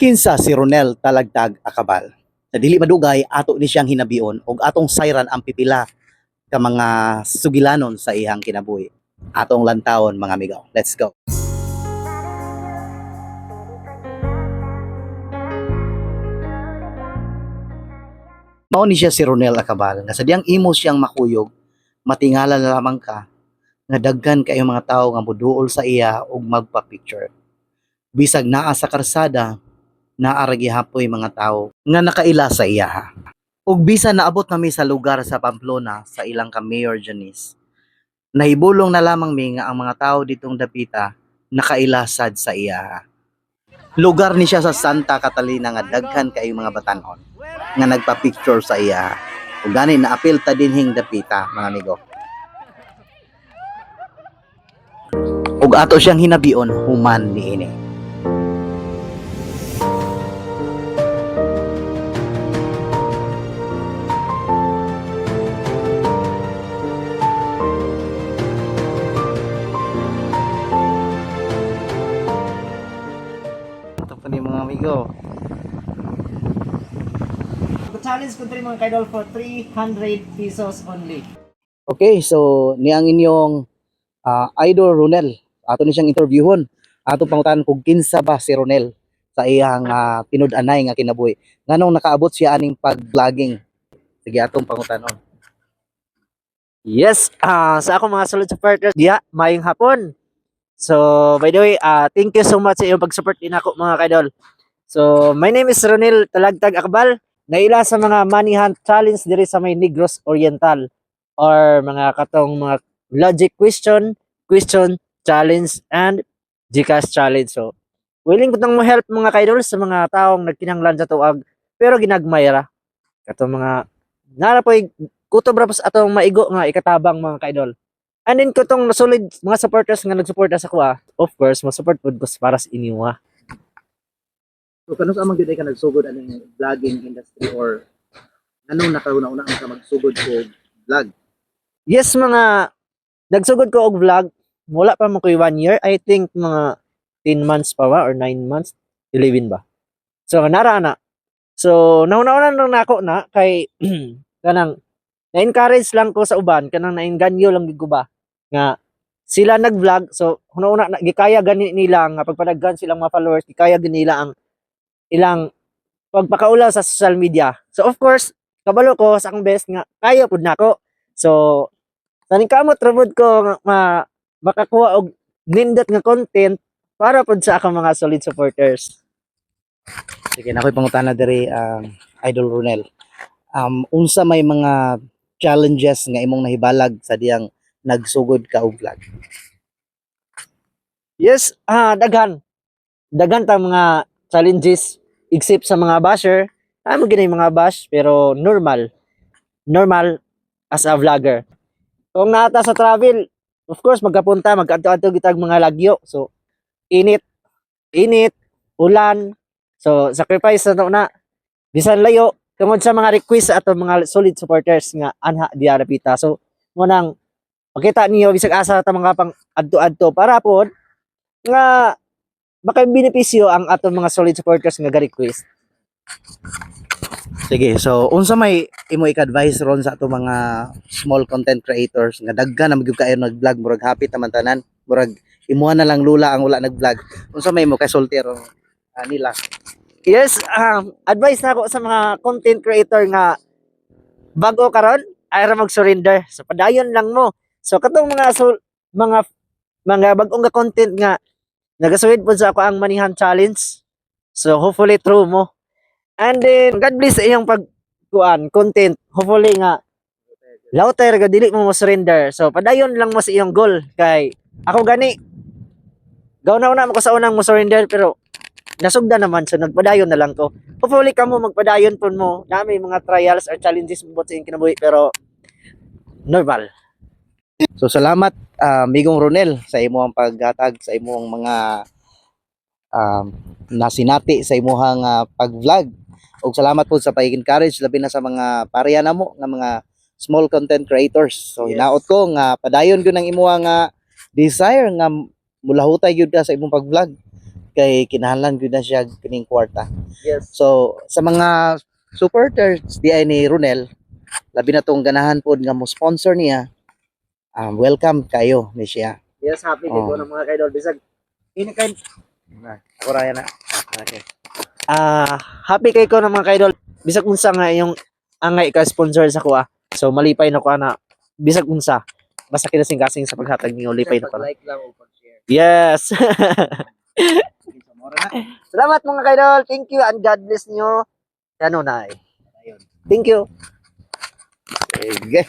Kinsa si Ronel Talagtag Akabal. Sa dili madugay ato ni siyang hinabion og atong sayran ang pipila ka mga sugilanon sa iyang kinabuhi. Atong lantawon mga amigo. Let's go. Mao ni siya si Ronel Akabal nga sadyang imo siyang makuyog matingala na lamang ka nga daghan kayo mga tao nga moduol sa iya ug magpa-picture. Bisag naa sa karsada, naa gihapoy mga tao nga nakaila sa iya. Ug bisan naabot nami sa lugar sa Pamplona sa ilang ka Mayor Janice. Nahibulong na lamang mi nga ang mga tao ditong dapita nakaila sad sa iya. Lugar ni siya sa Santa Catalina nga daghan kay mga batanon nga nagpa-picture sa iya. Ug gani naapil ta dinhing dapita mga amigo. ug ato siyang hinabion human niini. Ni mga amigo. challenge ko rin mga kaidol for 300 pesos only. Okay, so ni ang inyong ah, idol Ronel. Ato ni siyang interviewon. Ato pangutan kung kinsa ba si Ronel sa iyang uh, tinud-anay nga kinabuhi. Nganong nakaabot siya aning pag-vlogging. Sige atong pangutanon. Yes, ah sa ako mga solid supporters, diya, mayong hapon. So, by the way, ah thank you so much sa iyong pag-support din ako mga kaidol. So, my name is Ronel Talagtag Akbal. Naila sa mga money hunt challenge diri sa may Negros Oriental or mga katong mga logic question, question challenge and Gcash challenge. So, willing ko nang mo help mga kaidol sa mga taong nagkinahanglan sa tuag pero ginagmayra. Katong mga nara po kutob ra pas atong maigo nga ikatabang mga kaidol. And then kutong solid mga supporters nga nagsuporta sa kuha, of course, mo support pud ko para sa inyo. So kanus amang gid ka nagsugod aning vlogging industry or anong nakauna-una ka magsugod ko vlog? Yes, mga nagsugod ko og vlog. Wala pa mo ko'y one year. I think mga 10 months pa ba or 9 months, 11 ba. So nara na. So nauna-una lang na ako na kay kanang na-encourage lang ko sa uban kanang nainganyo lang gid ko ba nga sila nag-vlog so una-una na gikaya gani nila nga pagpadaghan silang mga followers gikaya gani nila ang ilang pagpakaulaw sa social media. So of course, kabalo ko sa akong best nga kaya pud nako. So saning kamot rabod ko nga ma, makakuha og nindot nga content para pud sa akong mga solid supporters. Sige, nakoy pangutana diri um, Idol Ronel. Um, unsa may mga challenges nga imong nahibalag sa diyang nagsugod ka og vlog? Yes, ah daghan. Daghan ta mga challenges except sa mga basher. Amo yung mga bash pero normal. Normal as a vlogger. Kung nata sa travel, of course magkapunta, magkadto-adto gitag mga lagyo. So init, init, ulan. So sacrifice na na. Bisan layo tungod sa mga request ato mga solid supporters nga anha diya rapita. So mo nang makita niyo bisag asa ta mga pang adto-adto para pod nga makabenepisyo ang atong mga solid supporters nga ga-request. Sige, so unsa may imo ik-advise ron sa ato mga small content creators nga daghan na magyud kayo nag-vlog murag happy taman tanan, murag imuha na lang lula ang wala nag-vlog. Unsa may mo kay soltero ah, nila? Yes, um, advice na ako sa mga content creator nga bago karon ay mag-surrender. So padayon lang mo. So katong mga sul- mga mga bagong nga content nga nagasuhid po sa ako ang manihan challenge. So hopefully true mo. And then God bless sa iyong pagkuan content. Hopefully nga lauter ga dili mo mo surrender. So padayon lang mo sa iyong goal kay ako gani gaw na ko sa unang mo surrender pero nasugda naman so nagpadayon na lang ko. Hopefully kamo magpadayon pun mo. Nami mga trials or challenges mo sa kinabuhi pero normal. So salamat ah, Migong Ronel sa imong paghatag sa imong mga um, nasinati sa imong uh, pag-vlog. ug salamat po sa pag-encourage labi na sa mga pareha namo nga mga small content creators. So Yes. hinaot ko nga padayon gyud ang imong nga desire nga mulahutay gyud ka sa imong pag-vlog. kay kinahanglan gyud na siya kining kwarta. Yes. So sa mga supporters di ay ni Ronel, labi na tong ganahan pod nga mo sponsor niya. Um, welcome kayo ni siya. Yes, happy Oh. ng mga kaidol. Bisag, ini kay Na, Ako raya na. Okay. ah happy kay ko ng mga kaidol. Bisag unsa nga yung angay ka sponsor sa kuha. So malipay na ko na bisag unsa. Basta kinasing kasing sa paghatag niyo lipay na na. like lang o pag-share. Yes. Salamat mga kaidol. Thank you and God bless nyo. Ano na eh. Thank you. Sige.